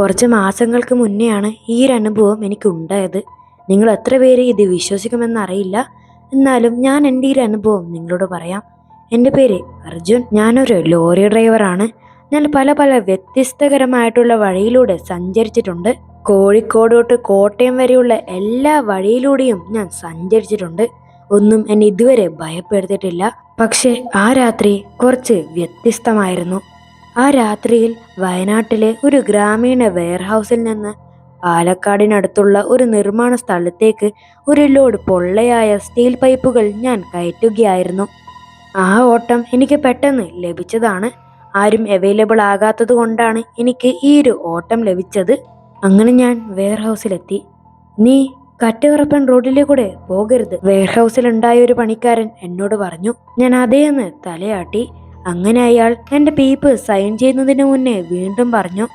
കുറച്ച് മാസങ്ങൾക്ക് മുന്നെയാണ് ഈ ഒരു അനുഭവം എനിക്ക് ഉണ്ടായത് നിങ്ങൾ എത്ര പേര് ഇത് വിശ്വസിക്കുമെന്നറിയില്ല എന്നാലും ഞാൻ എന്റെ ഈ ഒരു അനുഭവം നിങ്ങളോട് പറയാം. എന്റെ പേര് അർജുൻ. ഞാനൊരു ലോറി ഡ്രൈവറാണ്. ഞാൻ പല പല വ്യത്യസ്തകരമായിട്ടുള്ള വഴിയിലൂടെ സഞ്ചരിച്ചിട്ടുണ്ട്. കോഴിക്കോട് തൊട്ട് കോട്ടയം വരെയുള്ള എല്ലാ വഴിയിലൂടെയും ഞാൻ സഞ്ചരിച്ചിട്ടുണ്ട്. ഒന്നും എന്നെ ഇതുവരെ ഭയപ്പെടുത്തിയിട്ടില്ല. പക്ഷേ ആ രാത്രി കുറച്ച് വ്യത്യസ്തമായിരുന്നു. ആ രാത്രിയിൽ വയനാട്ടിലെ ഒരു ഗ്രാമീണ വെയർഹൗസിൽ നിന്ന് പാലക്കാടിനടുത്തുള്ള ഒരു നിർമ്മാണ സ്ഥലത്തേക്ക് ഒരു ലോഡ് പൊള്ളയായ സ്റ്റീൽ പൈപ്പുകൾ ഞാൻ കയറ്റുകയായിരുന്നു. ആ ഓട്ടം എനിക്ക് പെട്ടെന്ന് ലഭിച്ചതാണ്. ആരും അവൈലബിൾ ആകാത്തത് കൊണ്ടാണ് എനിക്ക് ഈ ഒരു ഓട്ടം ലഭിച്ചത്. അങ്ങനെ ഞാൻ വെയർഹൗസിലെത്തി. നീ കറ്റവറപ്പൻ റോഡിലെ കൂടെ പോകരുത്. വെയർഹൗസിൽ ഉണ്ടായ ഒരു പണിക്കാരൻ എന്നോട് പറഞ്ഞു. ഞാൻ അതേന്ന് തലയാട്ടി. അങ്ങനെ അയാൾ എന്റെ പീപ്പ് സൈൻ ചെയ്യുന്നതിന് മുന്നേ വീണ്ടും പറഞ്ഞു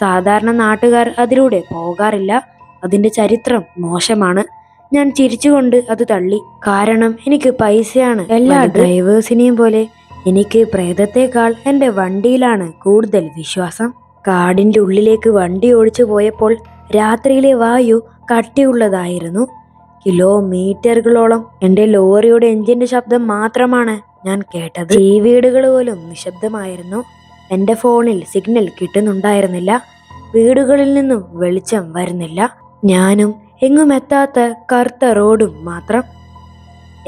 സാധാരണ നാട്ടുകാർ അതിലൂടെ പോകാറില്ല. അതിന്റെ ചരിത്രം മോശമാണ്. ഞാൻ ചിരിച്ചുകൊണ്ട് അത് തള്ളി. കാരണം എനിക്ക് പൈസയാണ് എല്ലാ ഡ്രൈവേഴ്സിനെയും പോലെ എനിക്ക് പ്രേതത്തെക്കാൾ എന്റെ വണ്ടിയിലാണ് കൂടുതൽ വിശ്വാസം. കാടിന്റെ ഉള്ളിലേക്ക് വണ്ടി ഓടിച്ചു പോയപ്പോൾ രാത്രിയിലെ വായു കട്ടിയുള്ളതായിരുന്നു. കിലോമീറ്ററുകളോളം എന്റെ ലോറിയുടെ എഞ്ചിന്റെ ശബ്ദം മാത്രമാണ് ഞാൻ കേട്ടത്. ഈ വീടുകൾ പോലും നിശബ്ദമായിരുന്നു. എന്റെ ഫോണിൽ സിഗ്നൽ കിട്ടുന്നുണ്ടായിരുന്നില്ല. വീടുകളിൽ നിന്നും വെളിച്ചം വരുന്നില്ല. ഞാനും എങ്ങും എത്താത്ത കറുത്ത റോഡും മാത്രം.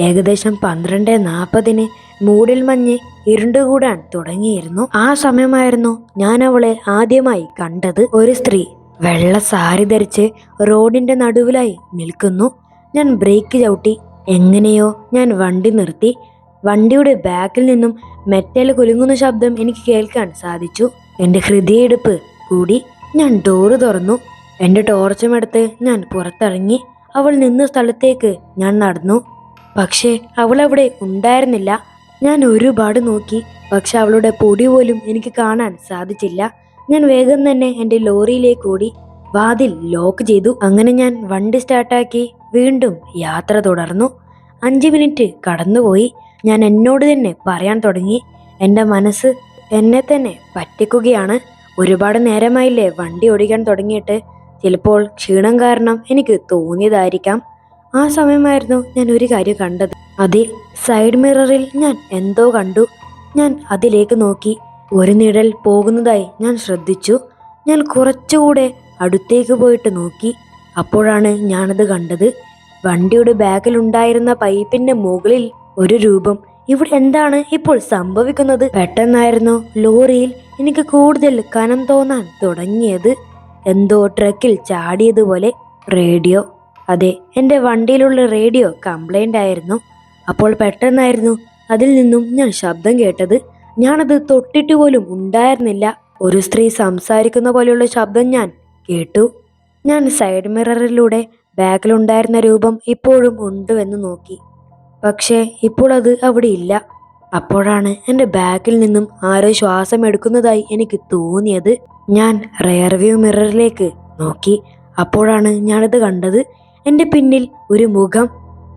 ഏകദേശം പന്ത്രണ്ട് നാൽപ്പതിന് മൂടിൽ മഞ്ഞ് ഇരുണ്ടുകൂടാൻ തുടങ്ങിയിരുന്നു. ആ സമയമായിരുന്നു ഞാൻ അവളെ ആദ്യമായി കണ്ടത്. ഒരു സ്ത്രീ വെള്ള സാരി ധരിച്ച് റോഡിന്റെ നടുവിലായി നിൽക്കുന്നു. ഞാൻ ബ്രേക്ക് ചവിട്ടി. എങ്ങനെയോ ഞാൻ വണ്ടി നിർത്തി. വണ്ടിയുടെ ബാക്കിൽ നിന്നും മെറ്റൽ കുലുങ്ങുന്ന ശബ്ദം എനിക്ക് കേൾക്കാൻ സാധിച്ചു. എന്റെ ഹൃദയയിടുപ്പ് കൂടി ഞാൻ ഡോറ് തുറന്നു. എന്റെ ടോർച്ചും എടുത്ത് ഞാൻ പുറത്തിറങ്ങി. അവൾ നിന്ന സ്ഥലത്തേക്ക് ഞാൻ നടന്നു. പക്ഷേ അവൾ അവിടെ ഉണ്ടായിരുന്നില്ല. ഞാൻ ഒരുപാട് നോക്കി. പക്ഷെ അവളുടെ പൊടി പോലും എനിക്ക് കാണാൻ സാധിച്ചില്ല. ഞാൻ വേഗം തന്നെ എന്റെ ലോറിയിലേക്ക് ഓടി വാതിൽ ലോക്ക് ചെയ്തു. അങ്ങനെ ഞാൻ വണ്ടി സ്റ്റാർട്ടാക്കി വീണ്ടും യാത്ര തുടർന്നു. അഞ്ച് മിനിറ്റ് കടന്നുപോയി. ഞാൻ എന്നോട് തന്നെ പറയാൻ തുടങ്ങി. എന്റെ മനസ്സ് എന്നെ തന്നെ പറ്റിക്കുകയാണ്. ഒരുപാട് നേരമായില്ലേ വണ്ടി ഓടിക്കാൻ തുടങ്ങിയിട്ട്. ചിലപ്പോൾ ക്ഷീണം കാരണം എനിക്ക് തോന്നിയതായിരിക്കാം. ആ സമയമായിരുന്നു ഞാൻ ഒരു കാര്യം കണ്ടത്. അതെ സൈഡ് മിററിൽ ഞാൻ എന്തോ കണ്ടു. ഞാൻ അതിലേക്ക് നോക്കി. ഒരു നിഴൽ പോകുന്നതായി ഞാൻ ശ്രദ്ധിച്ചു. ഞാൻ കുറച്ചുകൂടെ അടുത്തേക്ക് പോയിട്ട് നോക്കി. അപ്പോഴാണ് ഞാനത് കണ്ടത്. വണ്ടിയുടെ ബാഗിലുണ്ടായിരുന്ന പൈപ്പിന്റെ മുകളിൽ ഒരു രൂപം. ഇവിടെ എന്താണ് ഇപ്പോൾ സംഭവിക്കുന്നത്? പെട്ടെന്നായിരുന്നു ലോറിയിൽ എനിക്ക് കൂടുതൽ കനം തോന്നാൻ തുടങ്ങിയത്? എന്തോ ട്രക്കിൽ ചാടിയതുപോലെ റേഡിയോ. അതെ എന്റെ വണ്ടിയിലുള്ള റേഡിയോ കംപ്ലൈന്റ് ആയിരുന്നു. അപ്പോൾ പെട്ടെന്നായിരുന്നു അതിൽ നിന്നും ഞാൻ ശബ്ദം കേട്ടത്. ഞാനത് തൊട്ടിട്ട് പോലും ഉണ്ടായിരുന്നില്ല. ഒരു സ്ത്രീ സംസാരിക്കുന്ന പോലെയുള്ള ശബ്ദം ഞാൻ കേട്ടു. ഞാൻ സൈഡ് മിററിലൂടെ ബാഗിലുണ്ടായിരുന്ന രൂപം ഇപ്പോഴും ഉണ്ടുവെന്ന് നോക്കി. പക്ഷേ ഇപ്പോൾ അത് അവിടെ ഇല്ല. അപ്പോഴാണ് എന്റെ ബാക്കിൽ നിന്നും ആരോ ശ്വാസം എടുക്കുന്നതായി എനിക്ക് തോന്നിയത്. ഞാൻ റെയർ വ്യൂ മിററിലേക്ക് നോക്കി. അപ്പോഴാണ് ഞാനത് കണ്ടത്. എന്റെ പിന്നിൽ ഒരു മുഖം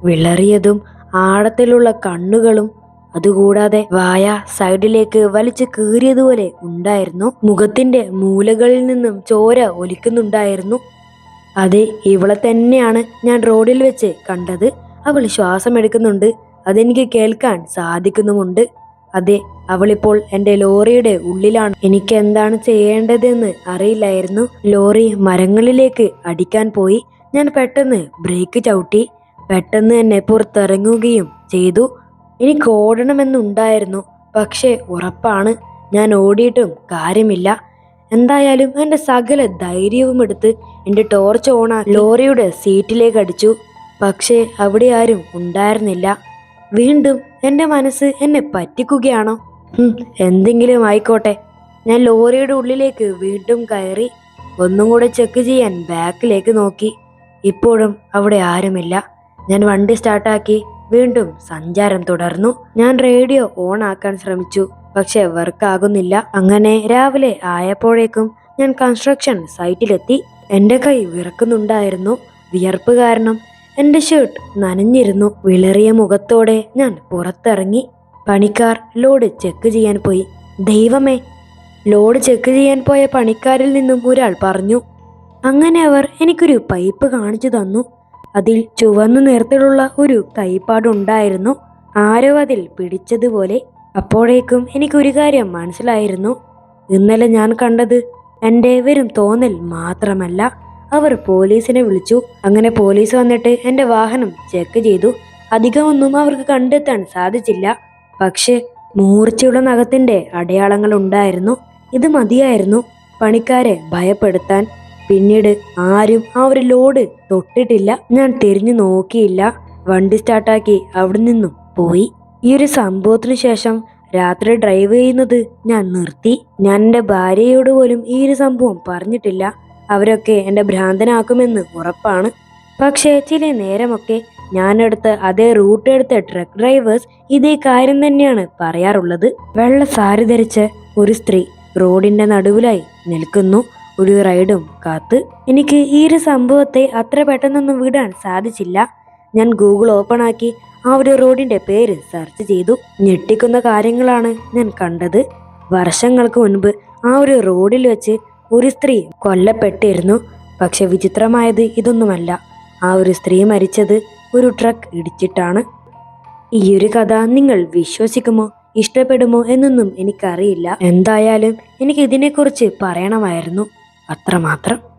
വിളറിയതും ആഴത്തിലുള്ള കണ്ണുകളും അതുകൂടാതെ വായ സൈഡിലേക്ക് വലിച്ചു കീറിയതുപോലെ ഉണ്ടായിരുന്നു. മുഖത്തിന്റെ മൂലകളിൽ നിന്നും ചോര ഒലിക്കുന്നുണ്ടായിരുന്നു. അത് ഇവളെ തന്നെയാണ് ഞാൻ റോഡിൽ വെച്ച് കണ്ടത്. അവൾ ശ്വാസമെടുക്കുന്നുണ്ട്. അതെനിക്ക് കേൾക്കാൻ സാധിക്കുന്നുമുണ്ട്. അതെ അവളിപ്പോൾ എന്റെ ലോറിയുടെ ഉള്ളിലാണ്. എനിക്ക് എന്താണ് ചെയ്യേണ്ടതെന്ന് അറിയില്ലായിരുന്നു. ലോറി മരങ്ങളിലേക്ക് അടിക്കാൻ പോയി. ഞാൻ പെട്ടെന്ന് ബ്രേക്ക് ചവിട്ടി. പെട്ടെന്ന് തന്നെ പുറത്തിറങ്ങുകയും ചെയ്തു. എനിക്ക് ഓടണമെന്നുണ്ടായിരുന്നു. പക്ഷേ ഉറപ്പാണ്. ഞാൻ ഓടിയിട്ടും കാര്യമില്ല. എന്തായാലും എന്റെ സകല ധൈര്യവും എടുത്ത് എന്റെ ടോർച്ച് ഓണ ലോറിയുടെ സീറ്റിലേക്ക് അടിച്ചു. പക്ഷേ അവിടെ ആരും ഉണ്ടായിരുന്നില്ല. വീണ്ടും എന്റെ മനസ്സ് എന്നെ പറ്റിക്കുകയാണോ? എന്തെങ്കിലും ആയിക്കോട്ടെ. ഞാൻ ലോറിയുടെ ഉള്ളിലേക്ക് വീണ്ടും കയറി ഒന്നും കൂടെ ചെക്ക് ചെയ്യാൻ ബാക്കിലേക്ക് നോക്കി. ഇപ്പോഴും അവിടെ ആരുമില്ല. ഞാൻ വണ്ടി സ്റ്റാർട്ടാക്കി വീണ്ടും സഞ്ചാരം തുടർന്നു. ഞാൻ റേഡിയോ ഓൺ ആക്കാൻ ശ്രമിച്ചു. പക്ഷെ വർക്ക് ആകുന്നില്ല. അങ്ങനെ രാവിലെ ആയപ്പോഴേക്കും ഞാൻ കൺസ്ട്രക്ഷൻ സൈറ്റിലെത്തി എന്റെ കൈ വിറക്കുന്നുണ്ടായിരുന്നു. വിയർപ്പ് കാരണം എന്റെ ഷർട്ട് നനഞ്ഞിരുന്നു. വിളറിയ മുഖത്തോടെ ഞാൻ പുറത്തിറങ്ങി. പണിക്കാർ ലോഡ് ചെക്ക് ചെയ്യാൻ പോയി. ദൈവമേ ലോഡ് ചെക്ക് ചെയ്യാൻ പോയ പണിക്കാരിൽ നിന്നും ഒരാൾ പറഞ്ഞു അങ്ങനെ അവർ എനിക്കൊരു പൈപ്പ് കാണിച്ചു തന്നു. അതിൽ ചുവന്ന നിറത്തിലുള്ള ഒരു കൈപ്പാടുണ്ടായിരുന്നു ആരോ അതിൽ പിടിച്ചതുപോലെ. അപ്പോഴേക്കും എനിക്കൊരു കാര്യം മനസ്സിലായിരുന്നു. ഇന്നലെ ഞാൻ കണ്ടത് എന്റെ വെറും തോന്നൽ മാത്രമല്ല. അവർ പോലീസിനെ വിളിച്ചു. അങ്ങനെ പോലീസ് വന്നിട്ട് എന്റെ വാഹനം ചെക്ക് ചെയ്തു. അധികമൊന്നും അവർക്ക് കണ്ടെത്താൻ സാധിച്ചില്ല. പക്ഷേ മൂർച്ചയുള്ള നഖത്തിന്റെ അടയാളങ്ങൾ ഉണ്ടായിരുന്നു. ഇത് മതിയായിരുന്നു പണിക്കാരെ ഭയപ്പെടുത്താൻ. പിന്നീട് ആരും ആ ഒരു ലോഡ് തൊട്ടിട്ടില്ല. ഞാൻ തിരിഞ്ഞു നോക്കിയില്ല. വണ്ടി സ്റ്റാർട്ടാക്കി അവിടെ നിന്നും പോയി. ഈ ഒരു സംഭവത്തിന് ശേഷം രാത്രി ഡ്രൈവ് ചെയ്യുന്നത് ഞാൻ നിർത്തി. ഞാൻ എന്റെ ഭാര്യയോട് പോലും ഈ ഒരു സംഭവം പറഞ്ഞിട്ടില്ല. അവരൊക്കെ എന്നെ ഭ്രാന്തനാക്കുമെന്ന് ഉറപ്പാണ്. പക്ഷേ ചില നേരമൊക്കെ ഞാനെടുത്ത അതേ റൂട്ട് എടുത്ത ട്രക്ക് ഡ്രൈവേഴ്സ് ഇതേ കാര്യം തന്നെയാണ് പറയാറുള്ളത്. വെള്ള സാരി ധരിച്ച ഒരു സ്ത്രീ റോഡിന്റെ നടുവിലായി നിൽക്കുന്നു. ഒരു റൈഡും കാത്ത്. എനിക്ക് ഈ ഒരു സംഭവത്തെ അത്ര പെട്ടെന്നൊന്നും വിടാൻ സാധിച്ചില്ല. ഞാൻ ഗൂഗിൾ ഓപ്പൺ ആക്കി ആ ഒരു റോഡിന്റെ പേര് സെർച്ച് ചെയ്തു. ഞെട്ടിക്കുന്ന കാര്യങ്ങളാണ് ഞാൻ കണ്ടത്. വർഷങ്ങൾക്ക് മുൻപ് ആ ഒരു റോഡിൽ വെച്ച് ഒരു സ്ത്രീ കൊല്ലപ്പെട്ടിരുന്നു. പക്ഷെ വിചിത്രമായത് ഇതൊന്നുമല്ല. ആ ഒരു സ്ത്രീ മരിച്ചത് ഒരു ട്രക്ക് ഇടിച്ചിട്ടാണ്. ഈ ഒരു കഥ നിങ്ങൾ വിശ്വസിക്കുമോ? ഇഷ്ടപ്പെടുമോ? എന്നൊന്നും എനിക്കറിയില്ല. എന്തായാലും എനിക്ക് ഇതിനെക്കുറിച്ച് പറയണമായിരുന്നു. അത്രമാത്രം.